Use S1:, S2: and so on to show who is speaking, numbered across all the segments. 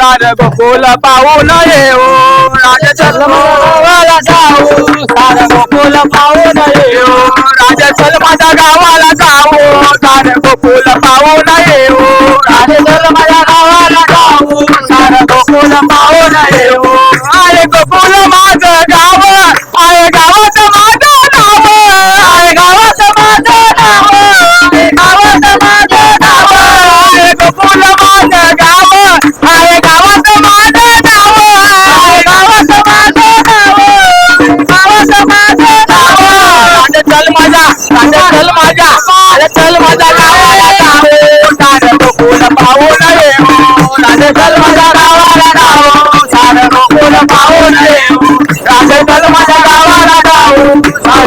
S1: सार गोकुल पाहून येऊ हो. राजा चल हो. गावाला जाऊ सार गोकुल पाहून येऊ हो. राजा चल माझ्या गावाला जाऊ. सार गोकुल पाहून येऊ राजा चल माझ्या गावाला जाऊ. सार गोकुल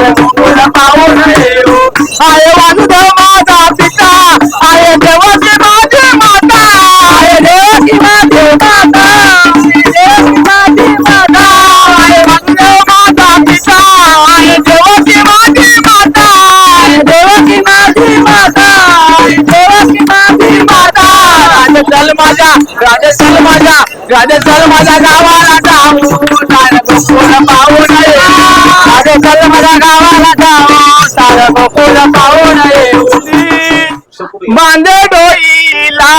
S1: जाऊ सार गोकुल पाहून येऊ आहे वासुदेव माझा पिता आहे देवाची माझी माता आहे देवाची माझी माता आहे देवाची माझी माता आहे वासुदेव माझा बांधे डोईला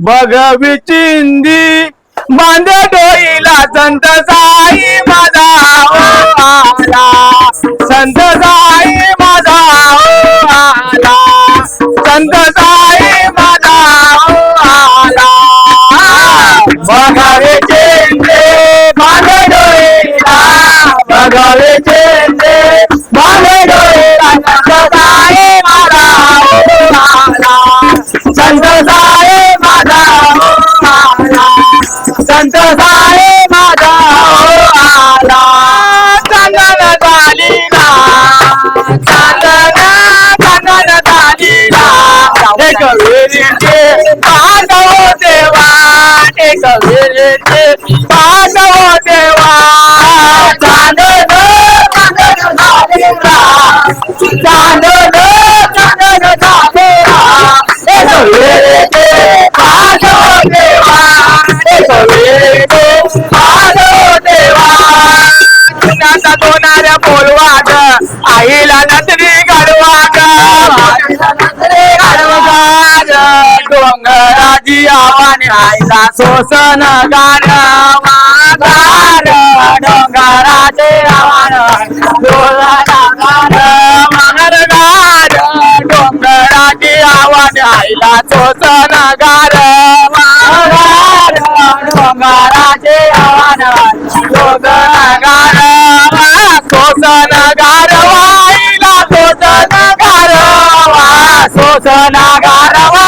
S1: बघ विचिंदी बांधे डोईला संत साई माझा ओ आला. संत साई माझा ओ आला. संत साई माझा ओ आला. बघावे विचिंदी बांधे डोईला बघावे चेंदे. एक पांडव देवा चांदन चांदन चांदन पांडव देवा पांडव देवा. दोनाऱ्या आईला डोंगराजी आवाने आईला सोसन गाण गार डोंगराचे आव्हान डोंगरा मार डोंगराची आव्हान आईला सोसन गार गार डोंगराचे आव्हान डोंगरागार सोसन गारवाईला सोसन गारवा सोसन गारवा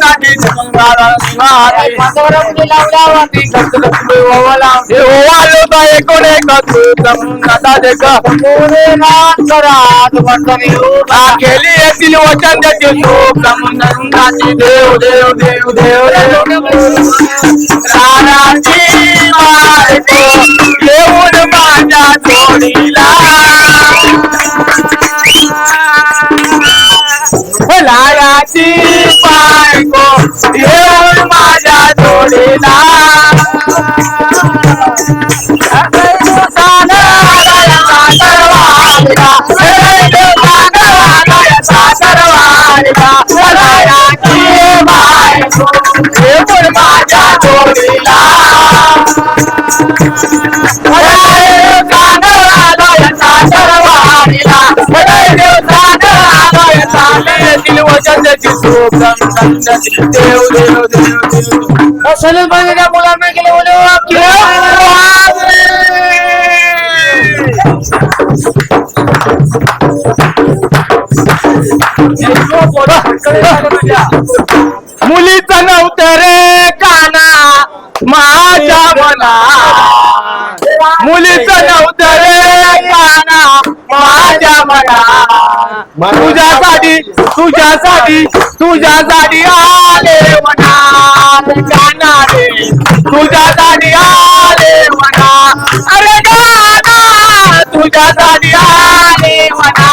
S1: गारवा सोसन गारवाईला सोसन गारवा येऊन माझ्या जोडीला देव देव देव देव
S2: सलून
S1: मुलीचं नव्हतं रे काना माझ्या मना. मुलीचं नव्हतं रे काना माझ्या मना. तुझ्यासाठी तुझ्यासाठी तुझ्यासाठी आले म्हणा काना रे तुझ्यासाठी आले म्हणा अरे काना तुझ्यासाठी आले म्हणा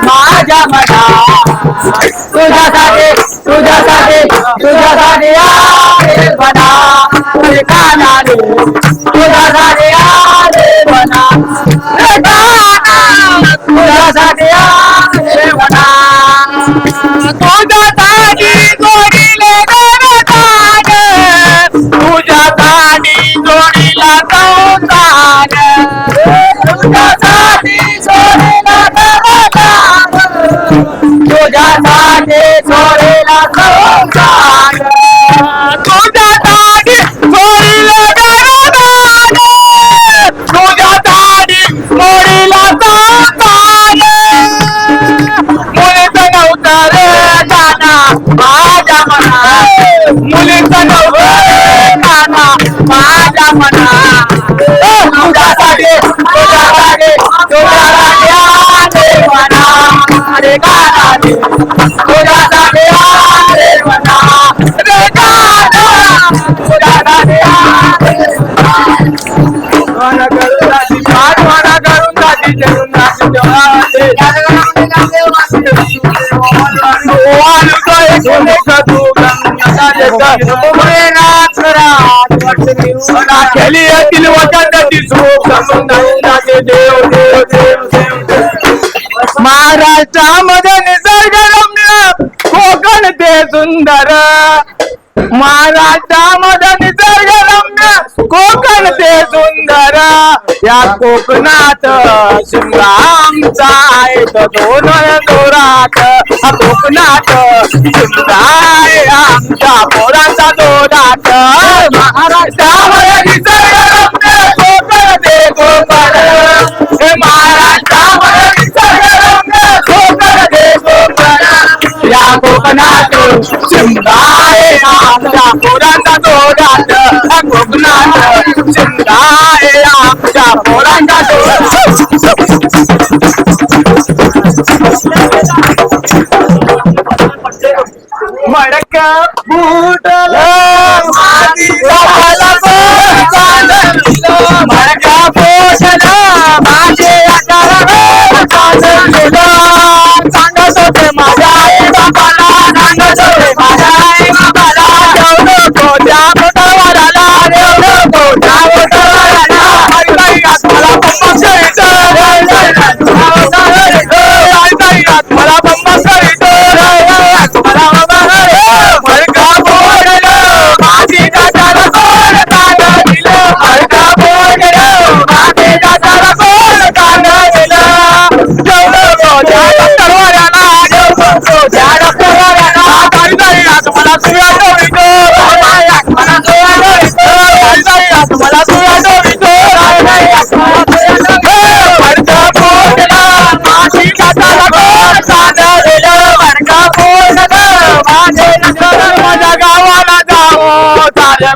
S1: माझ्या मना तुझ्यासाठी तुझ्यासाठी तुझ्यासाठी आले बना अरे गाना रे तुझ्यासाठी आले बना रे गाना तुझ्यासाठी आले बना मुलीचं नव्हतं रे गाना माझ्या मना तुझ्यासाठी तुझ्यासाठी तुझ्यासाठी आले म्हणा रे गाना रे तुझ्यासाठी आले म्हणा रे गाना तुझ्यासाठी आले म्हणा करून जाती पाठ म्हणा करून जाती जरून जाती केली येतील वचनाची झोप देव देव देव देव महाराष्ट्रामध्ये निसर्गरम्य कोकण ते सुंदर. महाराष्ट्रामध्ये निसर्गरम्य कोकण ते सुंदर. या कोकणात शिमला आमचा आहे तो दोन दोरात हा कोकणात शिमला आहे आमच्या पोरांचा दोरात महाराष्ट्रामध्ये कोकण हे या कोकणात शिमला आहे आमच्या पोरांचा दोरात कोकणात शिमला आहे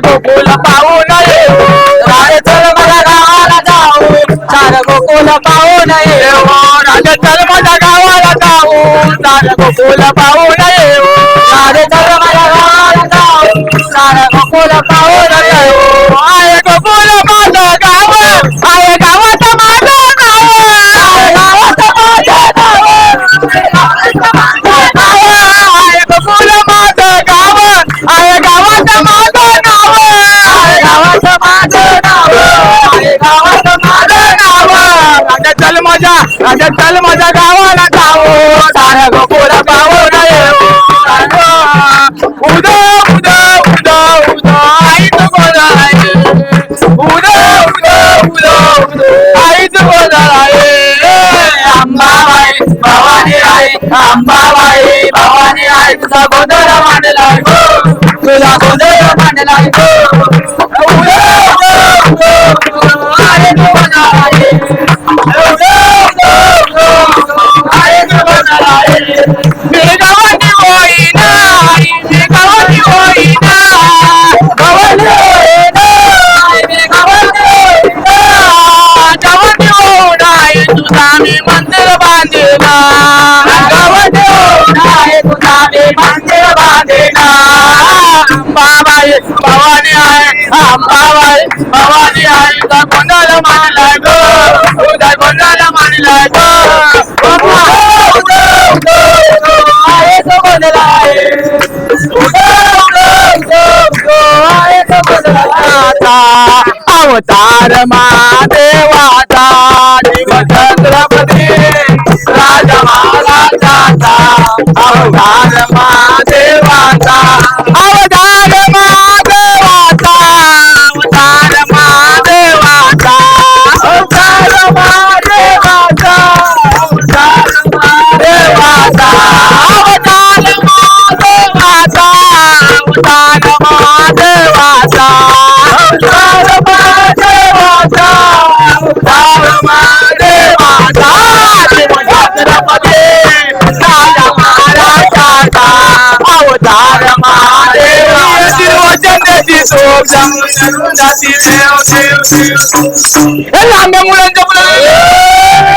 S1: गोकुल पाहू नये. सारे चल माझ्या गावाला जाऊ सारे गोकुल पाहू नये राजे चल माझ्या गावाला जाऊ सारे गोकुल पाहू माझ्या राजा चल माझ्या गावाला जाऊ. साऱ्या गोकुळ पाहू नये. उदा उदा उदा उदा आई तू बोलाय. उदा उदा उदा उदा आई तू बोलाय. अंबाबाई भवानी आई. अंबाबाई भवानी आई. तुझा गोंधळ मांडला गो हो. तुझा गोंधळ मांडलाय. भवानी आहे. अंबाबाई भवानी आहे. तुझा कोणाला मानलाय गो. तुझा कोणाला मानलाय गो. आहे तो कोणाला आहे अवतार महादेवाचा छत्रपती राजा महाराजाचा अवतार महादेवाचा Ela me mulenge mulenge